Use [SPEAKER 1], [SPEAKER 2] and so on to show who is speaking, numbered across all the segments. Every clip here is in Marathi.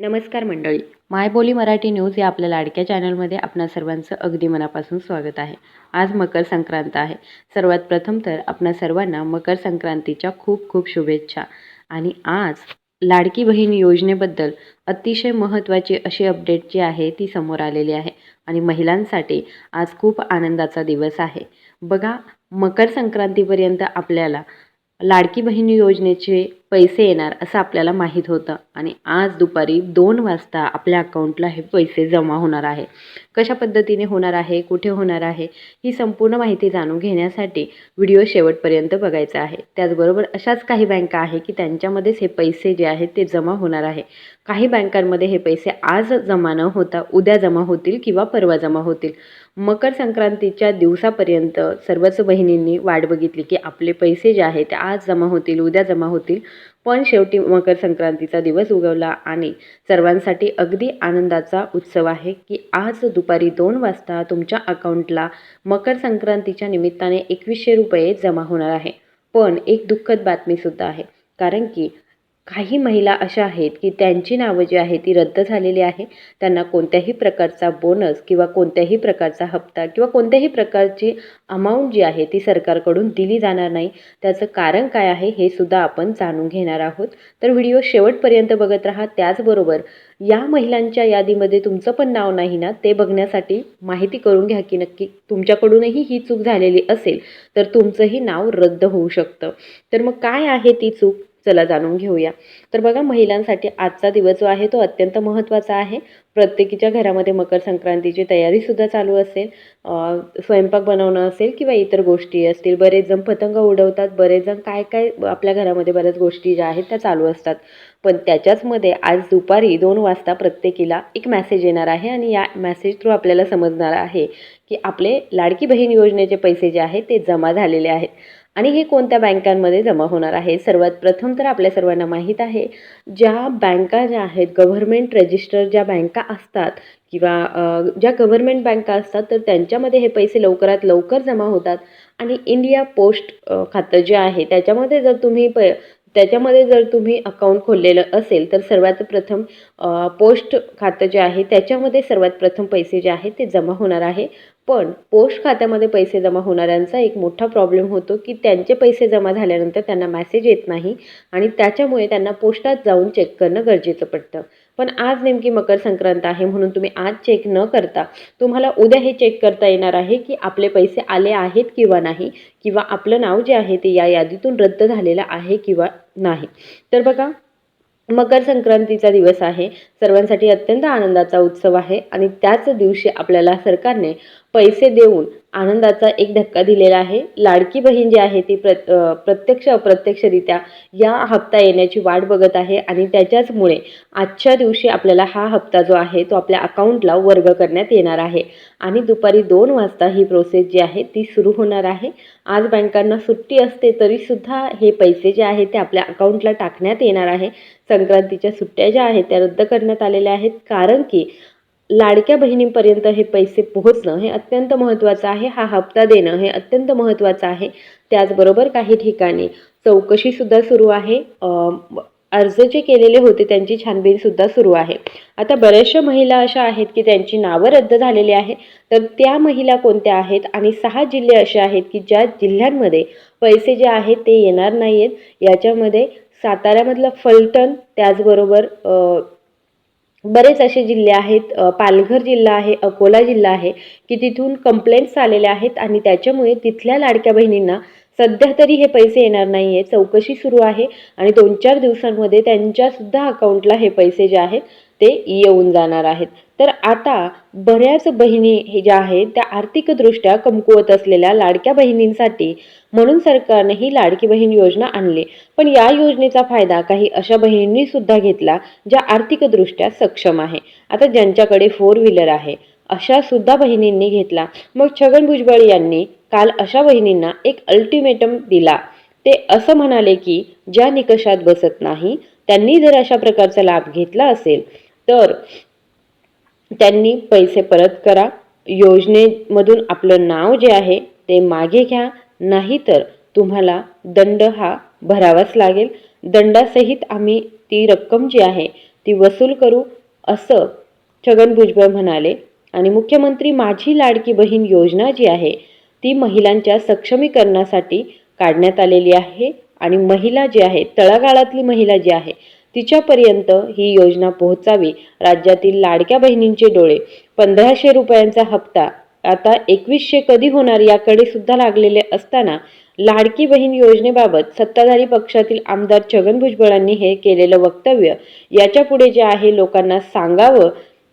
[SPEAKER 1] नमस्कार मंडळी. मायबोली मराठी न्यूज या आपल्या लाडक्या चॅनलमध्ये आपणा सर्वांचं अगदी मनापासून स्वागत आहे. आज मकर संक्रांत आहे. सर्वात प्रथम तर आपणा सर्वांना मकर संक्रांतीच्या खूप खूप शुभेच्छा. आणि आज लाडकी बहीण योजनेबद्दल अतिशय महत्त्वाची अशी अपडेट जी आहे ती समोर आलेली आहे. आणि महिलांसाठी आज खूप आनंदाचा दिवस आहे. बघा मकर संक्रांतीपर्यंत आपल्याला लाडकी बहीण योजनेचे पैसे येणार असं आपल्याला माहीत होतं. आणि आज दुपारी दोन वाजता आपल्या अकाउंटला हे पैसे जमा होणार आहे. कशा पद्धतीने होणार आहे? कुठे होणार आहे? ही संपूर्ण माहिती जाणून घेण्यासाठी व्हिडिओ शेवटपर्यंत बघायचा आहे. त्याचबरोबर अशाच काही बँका आहे की त्यांच्यामध्येच हे पैसे जे आहेत ते जमा होणार आहे. काही बँकांमध्ये हे पैसे आज जमा न होता उद्या जमा होतील किंवा परवा जमा होतील. मकर संक्रांतीच्या दिवसापर्यंत सर्वच बहिणींनी वाट बघितली की आपले पैसे जे आहेत ते आज जमा होतील उद्या जमा होतील. पण शेवटी मकर संक्रांतीचा दिवस उगवला आणि सर्वांसाठी अगदी आनंदाचा उत्सव आहे की आज दुपारी दोन वाजता तुमच्या अकाउंटला मकर संक्रांतीच्या निमित्ताने एकवीसशे रुपये जमा होणार आहे. पण एक दुःखद बातमीसुद्धा आहे कारण की काही महिला अशा आहेत की त्यांची नावं जी आहे ती रद्द झालेली आहे. त्यांना कोणत्याही प्रकारचा बोनस किंवा कोणत्याही प्रकारचा हप्ता किंवा कोणत्याही प्रकारची अमाऊंट जी आहे ती सरकारकडून दिली जाणार नाही. त्याचं कारण काय आहे हे सुद्धा आपण जाणून घेणार आहोत. तर व्हिडिओ शेवटपर्यंत बघत राहा. त्याचबरोबर या महिलांच्या यादीमध्ये तुमचं पण नाव नाही ना ते बघण्यासाठी माहिती करून घ्या की नक्की तुमच्याकडूनही ही चूक झालेली असेल तर तुमचंही नाव रद्द होऊ शकतं. तर मग काय आहे ती चूक? चला जाणून घेऊया. तर बघा महिलांसाठी आजचा दिवस जो आहे तो अत्यंत महत्त्वाचा आहे. प्रत्येकीच्या घरामध्ये मकर संक्रांतीची तयारीसुद्धा चालू असेल. स्वयंपाक बनवणं असेल किंवा इतर गोष्टी असतील बरेच जण पतंग उडवतात बरेच जण काय काय आपल्या घरामध्ये बऱ्याच गोष्टी ज्या आहेत त्या चालू असतात. पण त्याच्याचमध्ये आज दुपारी दोन वाजता प्रत्येकीला एक मेसेज येणार आहे आणि या मेसेज थ्रू आपल्याला समजणार आहे की आपले लाडकी बहीण योजनेचे पैसे जे आहेत ते जमा झालेले आहेत. आणि हे कोणत्या बँकांमध्ये जमा होणार आहे? सर्वात प्रथम तर आपल्या सर्वांना माहीत आहे ज्या बँका ज्या आहेत गव्हर्मेंट रजिस्टर ज्या बँका असतात किंवा ज्या गव्हर्मेंट बँका असतात तर त्यांच्यामध्ये हे पैसे लवकरात लवकर जमा होतात. आणि इंडिया पोस्ट खातं जे आहे त्याच्यामध्ये जर तुम्ही प त्याच्यामध्ये जर तुम्ही अकाउंट खोललेलं असेल तर सर्वात प्रथम पोस्ट खातं जे आहे त्याच्यामध्ये सर्वात प्रथम पैसे जे आहेत ते जमा होणार आहे. पण पोस्ट खात्यामध्ये पैसे जमा होणाऱ्यांचा एक मोठा प्रॉब्लेम होतो की त्यांचे पैसे जमा झाल्यानंतर त्यांना मॅसेज येत नाही आणि त्याच्यामुळे त्यांना पोस्टात जाऊन चेक करणं गरजेचं पडतं. पण आज नेमकी मकर संक्रांत आहे म्हणून तुम्ही आज चेक न करता तुम्हाला उद्या हे चेक करता येणार आहे की आपले पैसे आले आहेत किंवा नाही किंवा आपलं नाव जे आहे ते या यादीतून रद्द झालेलं आहे किंवा नाही. तर बघा मकर संक्रांतीचा दिवस आहे. सर्वांसाठी अत्यंत आनंदाचा उत्सव आहे आणि त्याच दिवशी आपल्याला सरकारने पैसे देऊन आनंदाचा एक धक्का दिलेला आहे. लाडकी बहीण जी आहे ती प्र प्रत्यक्ष अप्रत्यक्षरित्या या हप्ता येण्याची वाट बघत आहे आणि त्याच्याचमुळे आजच्या दिवशी आपल्याला हा हप्ता जो आहे तो आपल्या अकाउंटला वर्ग करण्यात येणार आहे. आणि दुपारी दोन वाजता ही प्रोसेस जी आहे ती सुरू होणार आहे. आज बँकांना सुट्टी असते तरीसुद्धा हे पैसे जे आहे ते आपल्या अकाउंटला टाकण्यात येणार आहे. संक्रांतीच्या सुट्ट्या ज्या आहेत त्या रद्द करण्यात आलेल्या आहेत. कारण की लाडक्या बहिणींपर्यंत हे पैसे पोहोचणं हे अत्यंत महत्त्वाचं आहे. हा हप्ता देणं हे अत्यंत महत्त्वाचं आहे. त्याचबरोबर काही ठिकाणी चौकशीसुद्धा सुरू आहे. अर्ज जे केलेले होते त्यांची छानबीनसुद्धा सुरू आहे. आता बऱ्याचशा महिला अशा आहेत की त्यांची नावं रद्द झालेली आहे तर त्या महिला कोणत्या आहेत आणि सहा जिल्हे असे आहेत की ज्या जिल्ह्यांमध्ये पैसे जे आहेत ते येणार नाही आहेत याच्यामध्ये साताऱ्यामधलं फलटण त्याचबरोबर बरेच असे जिल्हे आहेत पालघर जिल्हा आहे अकोला जिल्हा आहे की तिथून कंप्लेंट्स आलेल्या आहेत आणि त्याच्यामुळे तिथल्या लाडक्या बहिणींना सध्या तरी हे पैसे येणार नाही आहे चौकशी सुरू आहे आणि दोन चार दिवसांमध्ये त्यांच्यासुद्धा अकाउंटला हे पैसे जे आहेत ते येऊन जाणार आहेत. तर आता बऱ्याच बहिणी हे ज्या आहेत त्या आर्थिकदृष्ट्या कमकुवत असलेल्या लाडक्या बहिणींसाठी म्हणून सरकारने ही लाडकी बहीण योजना आणली. पण या योजनेचा फायदा काही अशा बहिणींनी सुद्धा घेतला ज्या आर्थिकदृष्ट्या सक्षम आहे. आता ज्यांच्याकडे फोर व्हीलर आहे अशा सुद्धा बहिणींनी घेतला. मग छगन भुजबळ यांनी काल अशा वहिनींना एक अल्टिमेटम दिला. ते असं म्हणाले की ज्या निकषात बसत नाही त्यांनी जर अशा प्रकारचा लाभ घेतला असेल तर त्यांनी पैसे परत करा. योजनेमधून आपलं नाव जे आहे ते मागे घ्या. नाहीतर तुम्हाला दंड हा भरावाच लागेल. दंडासहित आम्ही ती रक्कम जी आहे ती वसूल करू असं छगन भुजबळ म्हणाले. आणि मुख्यमंत्री माझी लाडकी बहीण योजना जी आहे ती महिलांच्या सक्षमीकरणासाठी काढण्यात आलेली आहे आणि महिला जी आहे तळागाळातली महिला जी आहे तिच्यापर्यंत ही योजना पोहोचावी. राज्यातील लाडक्या बहिणींचे डोळे पंधराशे रुपयांचा हप्ता आता एकवीसशे कधी होणार याकडे सुद्धा लागलेले असताना लाडकी बहीण योजनेबाबत सत्ताधारी पक्षातील आमदार छगन भुजबळांनी हे केलेलं वक्तव्य याच्यापुढे जे आहे लोकांना सांगावं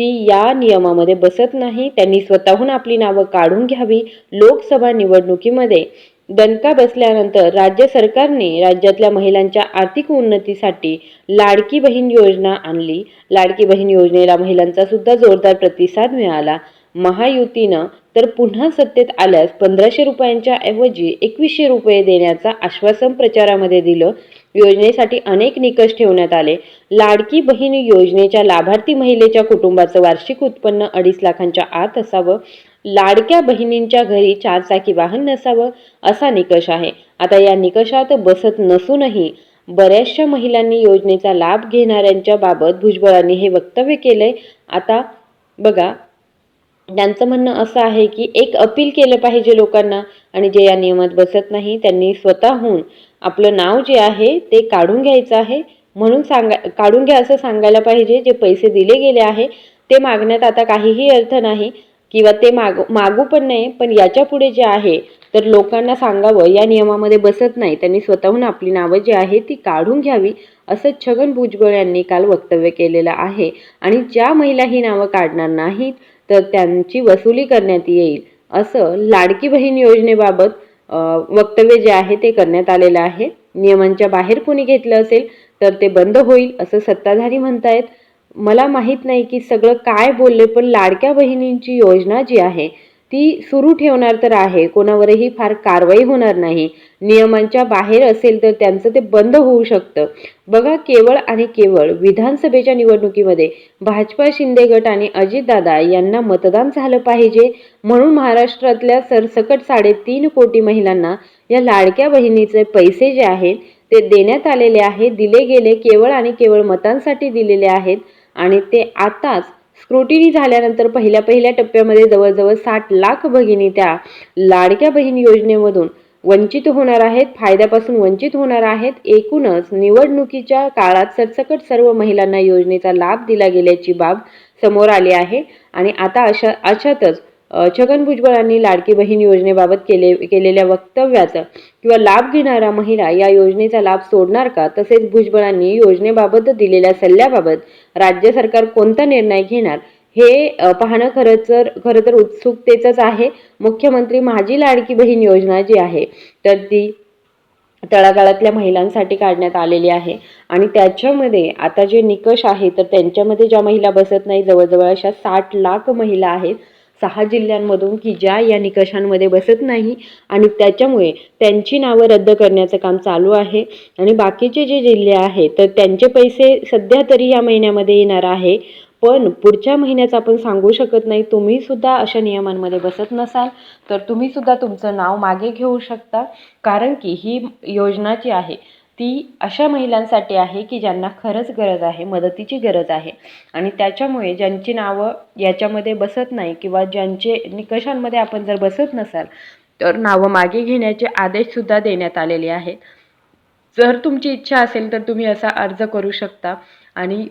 [SPEAKER 1] ती या नियमामध्ये बसत नाही त्यांनी स्वतःहून आपली नावं काढून घ्यावी लोकसभा निवडणुकीमध्ये. दणका बसल्यानंतर राज्य सरकारने राज्यातल्या महिलांच्या आर्थिक उन्नतीसाठी लाडकी बहीण योजना आणली. लाडकी बहीण योजनेला महिलांचा सुद्धा जोरदार प्रतिसाद मिळाला. महायुतीनं तर पुन्हा सत्तेत आल्यास पंधराशे रुपयांच्या ऐवजी एकवीसशे रुपये देण्याचा आश्वासन प्रचारामध्ये दिलं. योजनेसाठी अनेक निकष ठेवण्यात आले. लाडकी बहीण योजनेच्या लाभार्थी महिलेच्या कुटुंबाचं वार्षिक उत्पन्न अडीच लाखांच्या आत असावं. लाडक्या बहिणींच्या घरी चारचाकी वाहन नसावं असा निकष आहे. आता या निकषात बसत नसूनही बऱ्याचशा महिलांनी योजनेचा लाभ घेणाऱ्यांच्या बाबत भुजबळांनी हे वक्तव्य केलंय. आता बघा त्यांचं म्हणणं असं आहे की एक अपील केलं पाहिजे लोकांना आणि जे या नियमात बसत नाही त्यांनी स्वतःहून आपलं नाव जे आहे ते काढून घ्यायचं आहे. म्हणून सांगा काढून घ्या असं सांगायला पाहिजे. जे पैसे दिले गेले आहे ते मागण्यात आता काहीही अर्थ नाही किंवा ते माग मागू पण नाही पण याच्यापुढे जे आहे तर लोकांना सांगावं या नियमामध्ये बसत नाही. त्यांनी स्वतःहून आपली नावं जी आहे ती काढून घ्यावी असं छगन भुजबळ यांनी काल वक्तव्य केलेलं आहे. आणि ज्या महिला ही नावं काढणार नाहीत तर त्यांची वसुली करण्यात येईल. असं लाडकी बहीण योजनेबाबत वक्तव्य जे आहे ते करण्यात आलेलं आहे. नियमांच्या बाहेर कोणी घेतलं असेल तर ते बंद होईल असं सत्ताधारी म्हणतायत. मला माहीत नाही की सगळं काय बोलले पण लाडक्या बहिणींची योजना जी आहे ती सुरू ठेवणार तर आहे. कोणावरही फार कारवाई होणार नाही. नियमांच्या बाहेर असेल तर त्यांचं ते बंद होऊ शकतं. बघा केवळ आणि केवळ विधानसभेच्या निवडणुकीमध्ये भाजपा शिंदे गट आणि अजितदादा यांना मतदान झालं पाहिजे. म्हणून महाराष्ट्रातल्या सरसकट साडेतीन कोटी महिलांना या लाडक्या बहिणीचे पैसे जे आहेत ते देण्यात आलेले आहे दिले गेले केवळ आणि केवळ मतांसाठी दिलेले आहेत. आणि ते आताच स्क्रुटिनी झाल्यानंतर पहिल्या पहिल्या टप्प्यामध्ये जवळजवळ साठ लाख भगिनी त्या लाडक्या बहीण योजनेमधून वंचित होणार आहेत. फायद्यापासून वंचित होणार आहेत. एकूणच निवडणुकीच्या काळात सरसकट सर्व महिलांना योजनेचा लाभ दिला गेल्याची बाब समोर आली आहे. आणि आता अशा अशातच छगन भुजबळांनी लाडकी बहीण योजनेबाबत केले केलेल्या वक्तव्याचं किंवा लाभ घेणारा महिला या योजनेचा लाभ सोडणार का? तसेच भुजबळांनी योजनेबाबत दिलेल्या सल्ल्याबाबत राज्य सरकार कोणता निर्णय घेणार? हे पाहणं खरंच तर खरं तर उत्सुकतेचंच आहे. मुख्यमंत्री माझी लाडकी बहीण योजना जी आहे तर ती तळागाळातल्या महिलांसाठी काढण्यात आलेली आहे. आणि त्याच्यामध्ये आता जे निकष आहे तर त्यांच्यामध्ये ज्या महिला बसत नाही जवळजवळ अशा साठ लाख महिला आहेत सहा जिल्ह्यांमधून की ज्या या निकषांमध्ये बसत नाही आणि त्याच्यामुळे त्यांची नावं रद्द करण्याचं काम चालू आहे. आणि बाकीचे जे जिल्हे आहेत तर त्यांचे पैसे सध्या तरी या महिन्यामध्ये येणार आहे. पण पुढच्या महिन्याचं आपण सांगू शकत नाही तुम्ही सुद्धा अशा नियमांमध्ये बसत नसाल तर तुम्ही सुद्धा तुमचं नाव मागे घेऊ शकता. कारण की ही योजना जी आहे ती अशा महिलांसाठी आहे की ज्यांना खरंच गरज आहे मदतीची गरज आहे. आणि त्याच्यामुळे ज्यांची नावं याच्यामध्ये बसत नाही किंवा ज्यांचे निकषांमध्ये आपण जर बसत नसाल तर नावं मागे घेण्याचे आदेशसुद्धा देण्यात आलेले आहेत. जर तुमची इच्छा असेल तर तुम्ही असा अर्ज करू शकता. आणि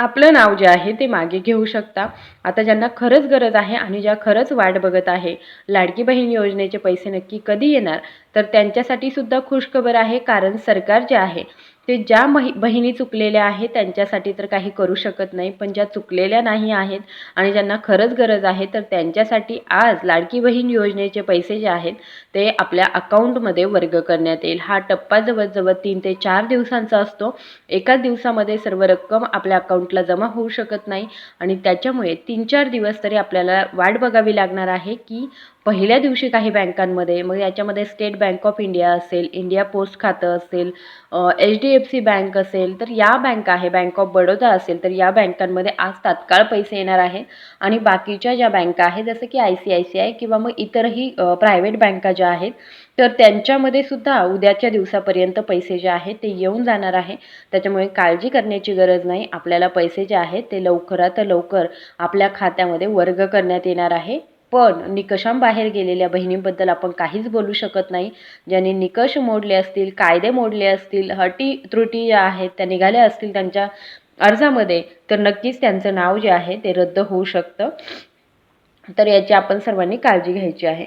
[SPEAKER 1] आपलं नाव जे आहे ते मागे घेऊ शकता. आता ज्यांना खरंच गरज आहे आणि ज्या खरंच वाट बघत आहे लाडकी बहीण योजनेचे पैसे नक्की कधी येणार? तर त्यांच्यासाठी सुद्धा खुशखबर आहे कारण सरकार जे आहे ते ज्या महि बहिणी चुकलेल्या आहेत त्यांच्यासाठी तर काही करू शकत नाही पण ज्या चुकलेल्या नाही आहेत आणि ज्यांना खरंच गरज आहे तर त्यांच्यासाठी आज लाडकी बहीण योजनेचे पैसे जे आहेत ते आपल्या अकाउंटमध्ये वर्ग करण्यात येईल. हा टप्पा जवळजवळ तीन ते चार दिवसांचा असतो. एकाच दिवसामध्ये सर्व रक्कम आपल्या अकाउंटला जमा होऊ शकत नाही आणि त्याच्यामुळे तीन चार दिवस तरी आपल्याला वाट बघावी लागणार आहे की पहिल्या दिवशी काही बँकांमध्ये मग याच्यामध्ये स्टेट बँक ऑफ इंडिया असेल इंडिया पोस्ट खातं असेल H D F C bank असेल तर या बँक आहे बँक ऑफ बडोदा असेल तर या बँकांमध्ये आज तात्काळ पैसे येणार आहे. आणि बाकीच्या ज्या बँका आहेत जसं की I C I C I किंवा मग इतरही प्रायव्हेट बँका ज्या आहेत तर त्यांच्यामध्ये सुद्धा उद्याच्या दिवसापर्यंत पैसे जे आहेत ते येऊन जाणार आहे. त्याच्यामुळे काळजी करण्याची गरज नाही. आपल्याला पैसे जे आहेत ते लवकरात लवकर आपल्या खात्यामध्ये वर्ग करण्यात येणार आहे. पण निकषांबाहेर गेलेल्या बहिणींबद्दल आपण काहीच बोलू शकत नाही. ज्यांनी निकष मोडले असतील कायदे मोडले असतील हटी त्रुटी ज्या आहेत त्या निघाल्या असतील त्यांच्या अर्जामध्ये तर नक्कीच त्यांचं नाव जे आहे ते रद्द होऊ शकतं. तर याची आपण सर्वांनी काळजी घ्यायची आहे.